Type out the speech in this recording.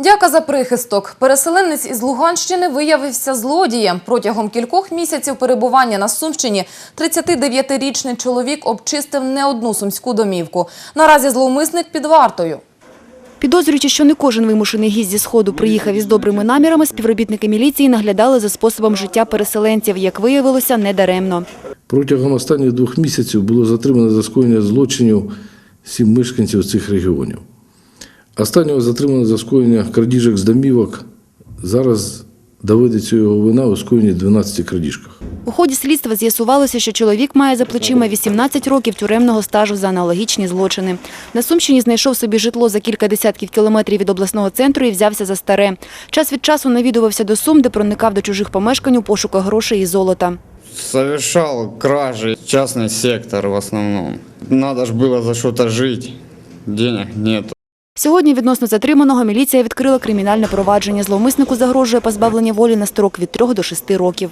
Дяка за прихисток. Переселенець із Луганщини виявився злодієм. Протягом кількох місяців перебування на Сумщині 39-річний чоловік обчистив не одну сумську домівку. Наразі зловмисник під вартою. Підозрюючи, що не кожен вимушений гість зі Сходу приїхав із добрими намірами, співробітники міліції наглядали за способом життя переселенців. Як виявилося, недаремно. Протягом останніх двох місяців було затримано за скоєння злочинів сім мешканців цих регіонів. Останнього затримано за скоєння крадіжок з домівок. Зараз доведеться його вина у скоєнні 12 крадіжках. У ході слідства з'ясувалося, що чоловік має за плечима 18 років тюремного стажу за аналогічні злочини. На Сумщині знайшов собі житло за кілька десятків кілометрів від обласного центру і взявся за старе. Час від часу навідувався до Сум, де проникав до чужих помешкань у пошуках грошей і золота. Совершал кражи, частный сектор в основном. Надо ж было за что-то жить, денег нет. Сьогодні відносно затриманого міліція відкрила кримінальне провадження. Зловмиснику загрожує позбавлення волі на строк від 3 до 6 років.